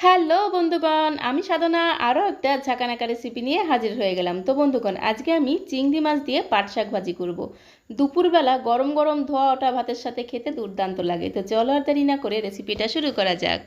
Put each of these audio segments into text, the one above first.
Hello বন্ধুগণ, আমি সাধনা। আরও একটা ঝাঁকানাকা রেসিপি নিয়ে হাজির হয়ে গেলাম। তো বন্ধুগণ, আজকে আমি চিংড়ি মাছ দিয়ে পাট শাক ভাজি করব। দুপুরবেলা গরম গরম ধোয়া ওটা ভাতের সাথে খেতে দুর্দান্ত লাগে। তো চলো আর দেরি না করে রেসিপিটা শুরু করা যাক।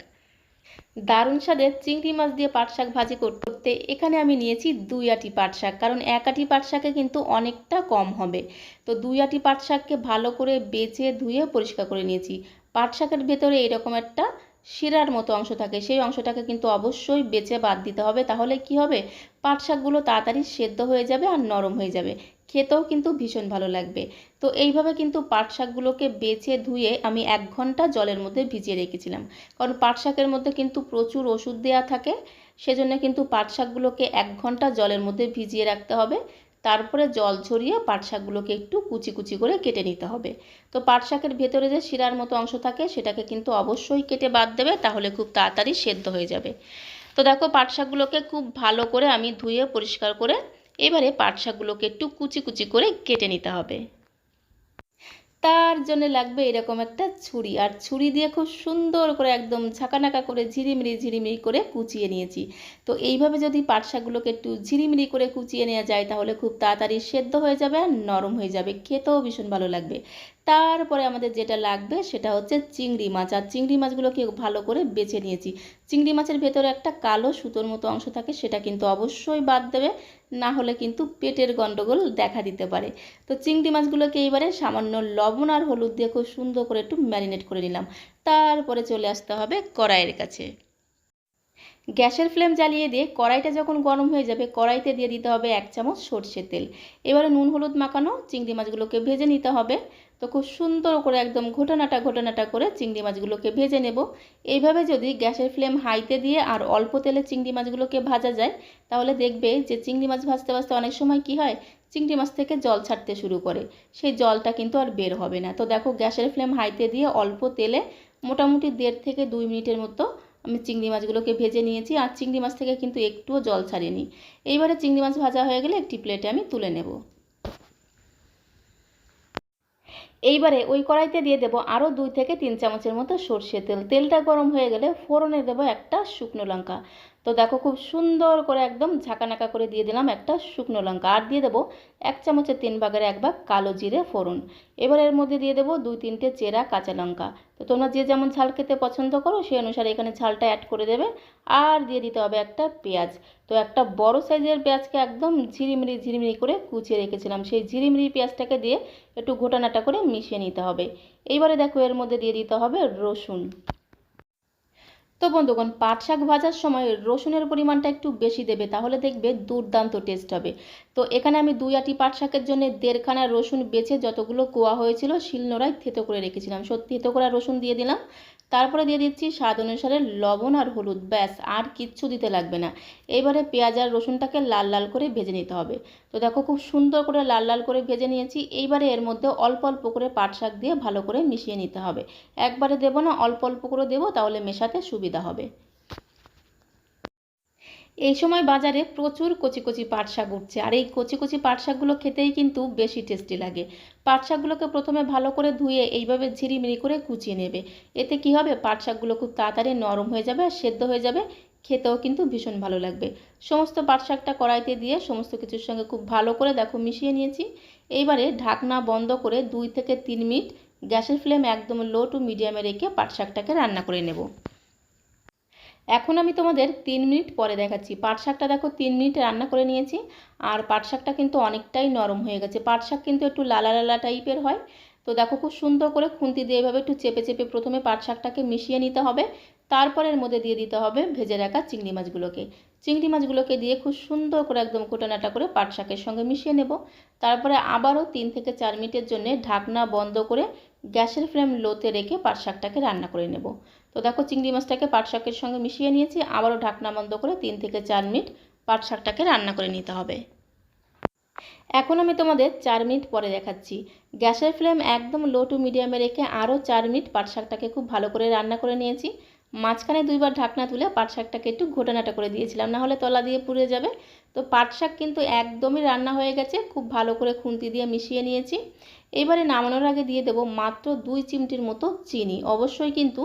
দারুণ স্বাদের চিংড়ি মাছ দিয়ে পাট শাক ভাজি করতে এখানে আমি নিয়েছি দুই আটি পাট শাক। কারণ এক আটি পাট শাকে কিন্তু অনেকটা কম হবে। তো দুই আটি পাট শাককে ভালো করে বেছে ধুয়ে পরিষ্কার করে নিয়েছি। পাট শাকের ভেতরে এরকম একটা শিরার মতো অংশ থাকে। সেই অংশটাকে কিন্তু অবশ্যই বেছে বাদ দিতে হবে। তাহলে কি হবে? পাট শাকগুলো তাড়াতাড়ি সেদ্ধ হয়ে যাবে আর নরম হয়ে যাবে। খেতেও কিন্তু ভীষণ ভালো লাগবে। তো এইভাবে কিন্তু পাট শাকগুলোকে বেছে ধুয়ে আমি এক ঘণ্টা জলের মধ্যে ভিজিয়ে রেখেছিলাম। কারণ পাট শাকের মধ্যে কিন্তু প্রচুর ওষুধ দেওয়া থাকে। সেজন্য কিন্তু পাট শাকগুলোকে এক ঘণ্টা জলের মধ্যে ভিজিয়ে রাখতে হবে। তারপরে জল ছড়িয়ে পাট শাকগুলোকে একটু কুচি কুচি করে কেটে নিতে হবে। তো পাট শাকের ভেতরে যে শিরার মতো অংশ থাকে, সেটাকে কিন্তু অবশ্যই কেটে বাদ দেবে, তাহলে খুব তাড়াতাড়ি সেদ্ধ হয়ে যাবে। তো দেখো পাট শাকগুলোকে খুব ভালো করে আমি ধুয়ে পরিষ্কার করে এবারে পাট শাকগুলোকে একটু কুচি কুচি করে কেটে নিতে হবে। তার জন্য লাগবে এরকম একটা ছুরি। আর ছুরি দিয়ে খুব সুন্দর করে একদম ঝাঁকানাকা করে ঝিরিমিরি ঝিরিমিরি করে কুচিয়ে নিয়েছি। তো এইভাবে যদি পাট শাকগুলোকে একটু ঝিরিমিরি করে কুচিয়ে নেওয়া যায়, তাহলে খুব তাড়াতাড়ি সেদ্ধ হয়ে যাবে আর নরম হয়ে যাবে। খেতেও ভীষণ ভালো লাগবে। তারপরে আমাদের যেটা লাগবে সেটা হচ্ছে চিংড়ি মাছ। আর চিংড়ি মাছগুলোকে ভালো করে বেছে নিয়েছি। চিংড়ি মাছের ভেতরে একটা কালো সুতোর মতো অংশ থাকে, সেটা কিন্তু অবশ্যই বাদ দেবে। না হলে কিন্তু পেটের গণ্ডগোল দেখা দিতে পারে। তো চিংড়ি মাছগুলোকে এইবারে সামান্য লবণ আর হলুদ দিয়ে খুব সুন্দর করে একটু ম্যারিনেট করে নিলাম। তারপরে চলে আসতে হবে কড়াইয়ের কাছে। গ্যাসের ফ্লেম জ্বালিয়ে দিয়ে কড়াইটা যখন গরম হয়ে যাবে, কড়াইতে দিয়ে দিতে হবে এক চামচ সর্ষের তেল। এবারে নুন, হলুদ মাখানো চিংড়ি মাছগুলোকে ভেজে নিতে হবে। তো খুব সুন্দর করে একদম ঘটনাটা ঘটনাটা করে চিংড়ি মাছগুলোকে ভেজে নেব। এইভাবে যদি গ্যাসের ফ্লেম হাইতে দিয়ে আর অল্প তেলে চিংড়ি মাছগুলোকে ভাজা যায়, তাহলে দেখবে যে চিংড়ি মাছ ভাজতে ভাজতে অনেক সময় কি হয়? চিংড়ি মাছ থেকে জল ছাড়তে শুরু করে। সেই জলটা কিন্তু আর বের হবে না। তো দেখো গ্যাসের ফ্লেম হাইতে দিয়ে অল্প তেলে মোটামুটি দেড় থেকে দুই মিনিটের মতো আমি চিংড়ি মাছগুলোকে ভেজে নিয়েছি আর চিংড়ি মাছ থেকে কিন্তু একটুও জল ছাড়িনি। এইবারে চিংড়ি মাছ ভাজা হয়ে গেলে একটি প্লেটে আমি তুলে নেব। এইবারে ওই কড়াইতে দিয়ে দেবো আরও দুই থেকে তিন চামচের মতো সর্ষে তেল। তেলটা গরম হয়ে গেলে ফোড়নে দেবো একটা শুকনো লঙ্কা। তো দেখো খুব সুন্দর করে একদম ঝাঁকানাকা করে দিয়ে দিলাম একটা শুকনো লঙ্কা। আর দিয়ে দেবো এক চামচের তিন ভাগের এক ভাগ কালো জিরে ফোড়ন। এবার এর মধ্যে দিয়ে দেবো দুই তিনটে চেরা কাঁচা লঙ্কা। তো তোমরা যে যেমন ঝাল খেতে পছন্দ করো, সেই অনুসারে এখানে ঝালটা অ্যাড করে দেবে। আর দিয়ে দিতে হবে একটা পেঁয়াজ। তো একটা বড় সাইজের পেঁয়াজকে একদম ঝিরিমিরি ঝিরিমিরি করে কুচিয়ে রেখেছিলাম। সেই ঝিরিমিরি পেঁয়াজটাকে দিয়ে একটু ঘোটানাটা করে মিশিয়ে নিতে হবে। এইবারে দেখো এর মধ্যে দিয়ে দিতে হবে রসুন। তো বন্ধুগণ, পাট শাক ভাজার সময় রসুনের পরিমাণটা একটু বেশি দেবে, তাহলে দেখবে দুর্দান্ত টেস্ট হবে। তো এখানে আমি দুই আটি পাট শাকের জন্য দেড়খানা রসুন বেছে যতগুলো কোয়া হয়েছিল শিলনোড়ায় থেতো করে রেখেছিলাম। সত্যি থেতো করা রসুন দিয়ে দিলাম। তারপরে দিয়ে দিচ্ছি স্বাদ অনুসারে লবণ আর হলুদ, ব্যাস, আর কিচ্ছু দিতে লাগবে না। এবারে পেঁয়াজ আর রসুনটাকে লাল লাল করে ভেজে নিতে হবে। তো দেখো খুব সুন্দর করে লাল লাল করে ভেজে নিয়েছি। এইবারে এর মধ্যে অল্প অল্প করে পাট শাক দিয়ে ভালো করে মিশিয়ে নিতে হবে। একবারে দেবো না, অল্প অল্প করে দেবো, তাহলে মেশাতে সুবিধা হবে। এই সময় বাজারে প্রচুর কচি কচি পাট শাক উঠছে, আর এই কচি কচি পাট শাকগুলো খেতেই কিন্তু বেশি টেস্টি লাগে। পাট শাকগুলোকে প্রথমে ভালো করে ধুয়ে এইভাবে ঝিরিমিরি করে কুচিয়ে নেবে। এতে কি হবে? পাট শাকগুলো খুব তাড়াতাড়ি নরম হয়ে যাবে আর সেদ্ধ হয়ে যাবে। খেতেও কিন্তু ভীষণ ভালো লাগবে। সমস্ত পাট শাকটা কড়াইতে দিয়ে সমস্ত কিছুর সঙ্গে খুব ভালো করে দেখো মিশিয়ে নিয়েছি। এইবারে ঢাকনা বন্ধ করে দুই থেকে তিন মিনিট গ্যাসের ফ্লেম একদম লো টু মিডিয়ামে রেখে পাট শাকটাকে রান্না করে নেব। এখন আমি তোমাদের তিন মিনিট পরে দেখাচ্ছি। পাট শাকটা দেখো, তিন মিনিট রান্না করে নিয়েছি। আর পাট শাকটা কিন্তু অনেকটাই নরম হয়ে গেছে। পাট শাক কিন্তু একটু লালা লালা টাইপের হয়। তো দেখো খুব সুন্দর করে খুন্তি দিয়ে এভাবে একটু চেপে চেপে প্রথমে পাট শাকটাকে মিশিয়ে নিতে হবে। তারপর এর মধ্যে দিয়ে দিতে হবে ভেজে রাখা চিংড়ি মাছগুলোকে। চিংড়ি মাছগুলোকে দিয়ে খুব সুন্দর করে একদম কোটানাটা করে পাট শাকের সঙ্গে মিশিয়ে নেব। তারপরে আবারও তিন থেকে চার মিনিটের জন্য ঢাকনা বন্ধ করে গ্যাসের ফ্লেম লোতে রেখে পাট শাকটাকে রান্না করে নেব। তো দেখো চিংড়ি মাছটাকে পাট শাকের সঙ্গে মিশিয়ে নিয়েছি। আবারও ঢাকনা বন্ধ করে তিন থেকে চার মিনিট পাট শাকটাকে রান্না করে নিতে হবে। এখন আমি তোমাদের চার মিনিট পরে দেখাচ্ছি। গ্যাসের ফ্লেম একদম লো টু মিডিয়ামে রেখে আরও চার মিনিট পাট শাকটাকে খুব ভালো করে রান্না করে নিয়েছি। মাঝখানে দুইবার ঢাকনা তুলে পাট শাকটাকে একটু ঘোটানাটা করে দিয়েছিলাম, না হলে তলা দিয়ে পুড়ে যাবে। তো পাট শাক কিন্তু একদমই রান্না হয়ে গেছে, খুব ভালো করে খুন্তি দিয়ে মিশিয়ে নিয়েছি। এবারে নামানোর আগে দিয়ে দেবো মাত্র দুই চিমটির মতো চিনি। অবশ্যই কিন্তু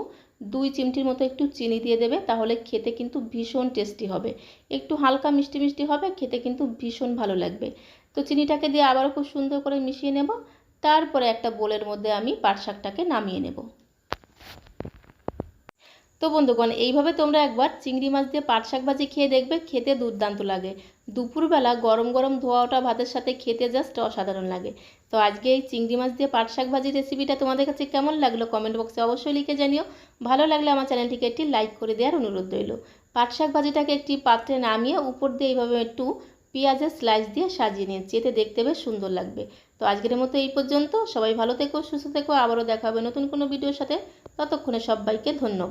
দুই চিমটির মতো একটু চিনি দিয়ে দেবে, তাহলে খেতে কিন্তু ভীষণ টেস্টি হবে। একটু হালকা মিষ্টি মিষ্টি হবে, খেতে কিন্তু ভীষণ ভালো লাগবে। তো চিনিটাকে দিয়ে আবারও খুব সুন্দর করে মিশিয়ে নেব, তারপরে একটা বোলের মধ্যে আমি পাট শাকটাকে নামিয়ে নেব। তো বন্ধুগণ, এইভাবে তোমরা একবার চিংড়ি মাছ দিয়ে পাট শাক ভাজি খেয়ে দেখবে, খেতে দুর্দান্ত লাগে। দুপুরবেলা গরম গরম ধোয়া ওটা ভাতের সাথে খেতে জাস্ট অসাধারণ লাগে। তো আজকে এই চিংড়ি মাছ দিয়ে পাট শাক ভাজি রেসিপিটা তোমাদের কাছে কেমন লাগল কমেন্ট বক্সে অবশ্যই লিখে জানিও। ভালো লাগলে আমার চ্যানেলটিকে একটি লাইক করে দেওয়ার অনুরোধ রইল। পাট শাক ভাজিটাকে একটি পাত্রে নামিয়ে উপর দিয়ে এইভাবে একটু পেঁয়াজের স্লাইস দিয়ে সাজিয়ে নিয়েছি এতে দেখতে বেশ সুন্দর লাগবে। তো আজকের মতো এই পর্যন্ত। সবাই ভালো থেকো, সুস্থ থেকো। আবারও দেখা হবে নতুন কোনো ভিডিওর সাথে। ততক্ষণে সবাইকে ধন্যবাদ।